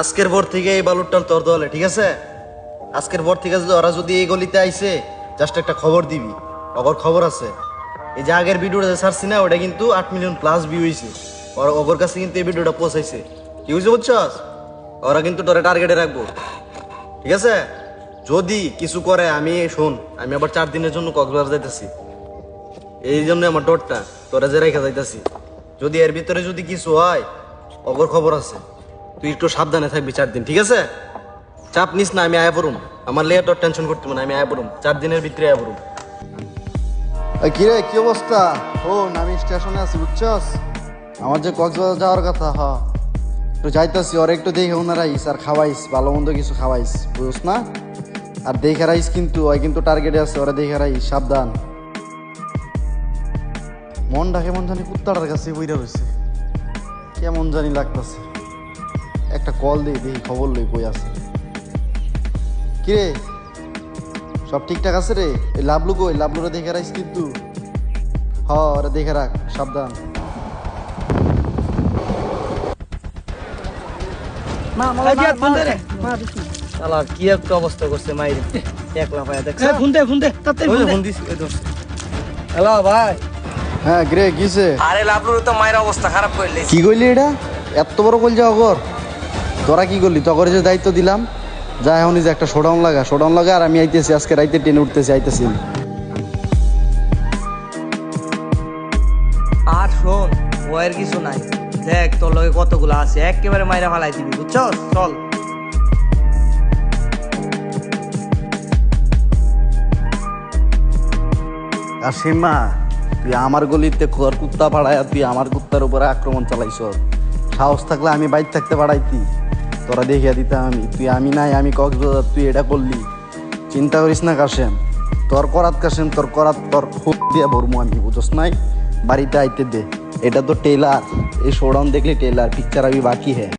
আজকের পর থেকে এই বালুরটাল তোর দলে, ঠিক আছে? আজকের পর থেকে যদি ওরা যদি এই গলিতে আইছে জাস্ট একটা খবর দিবি। অগর খবর আছে। এই যে আগের ভিডিওটা ছাড়ছি না, ওটা কিন্তু আট মিলিয়ন প্লাস ভিউ হয়েছে ওর অগর কাছে কিন্তু এই ভিডিওটা পৌঁছাইছে। কি হয়েছে বুঝছস? ওরা কিন্তু তোরা টার্গেটে রাখব। ঠিক আছে? যদি কিছু করে, আমি, শোন, আমি আবার চার দিনের জন্য কক্সবাজার যাইতেছি। এই জন্য আমার ডরটা, তোরা যে রেখে যাইতেছি। যদি এর ভিতরে যদি কিছু হয় অগর খবর আছে। তুই একটু সাবধানে থাকবি চার দিন, ঠিক আছে? চাপ নিস না, আমি আয়া পড়ুম। আমার লেয়ে তোর টেনশন করতে না আমি আয়া পড়ুম। চার দিনের ভিতরে আয়া পড়ুম। কি অবস্থা? শোন, আমি স্টেশনে আছি, বুঝছস? আমার যে কক্সবাজার যাওয়ার কথা, হ। ওর একটু দেখে আর খাওয়াইস, ভালো মন্দ কিছু খাওয়াইস, বুঝছ না? আর দেখে রাইস কিন্তু, ওই কিন্তু টার্গেটে আছে, ওরা দেখে রাইস, সাবধান। মনটা কেমন জানি কুত্তাটার কাছে বইরা রয়েছে কেমন জানি লাগতাছে। একটা কল দিই দেখি খবর লই কই আছে। কিরে? সব ঠিকঠাক আছে রে? এই লাভলু কই? লাভলুরে দেখে রাখিস কিন্তু। হ ওরা দেখে রাখ সাবধান। কি একটা অবস্থা করছে মাইরে। একলা ভাই দেখছ ফোন দে ফোন দে তাতে ফোন ধরছে হ্যালো ভাই। হ্যাঁ গ্রে কিসে আরে লাভলুর তো মায়ের অবস্থা খারাপ করলে কি কইলি এটা? এত বড় কইল যা অগর। তোরা কি করলি? তগরে যে দায়িত্ব দিলাম যা এখন যে একটা শোডাউন লাগা শোডাউন লাগা আর আমি আইতেছি আজকে রাইতে ট্রেনে উঠতেছি আইতেছি। আর শোন ওয়ের কিছু নাই। দেখ তোর লগে কতগুলো আছে একেবারে মাইরা ফালাই দিবি বুঝছস? চল। সীমা তুই আমার গলিতে কুত্তা পাড়ায় তুই আমার কুত্তার উপরে আক্রমণ চালাইছ সাহস থাকলে আমি বাইর থাকতে পারাইতি। তোরা দেখিয়া দিতাম আমি। তুই আমি নাই, আমি কক্সবাজার, তুই এটা করলি। চিন্তা করিস না, কাশেম। তোর করাত কাশেম, তোর করাত, তোর খুব দিয়া ভরমু আমি, বুঝস নাই? বাড়িতে আইতে দে। এটা তো টেলার। এই শোডাউন দেখলে টেলার পিকচার আমি বাকি হ্যাঁ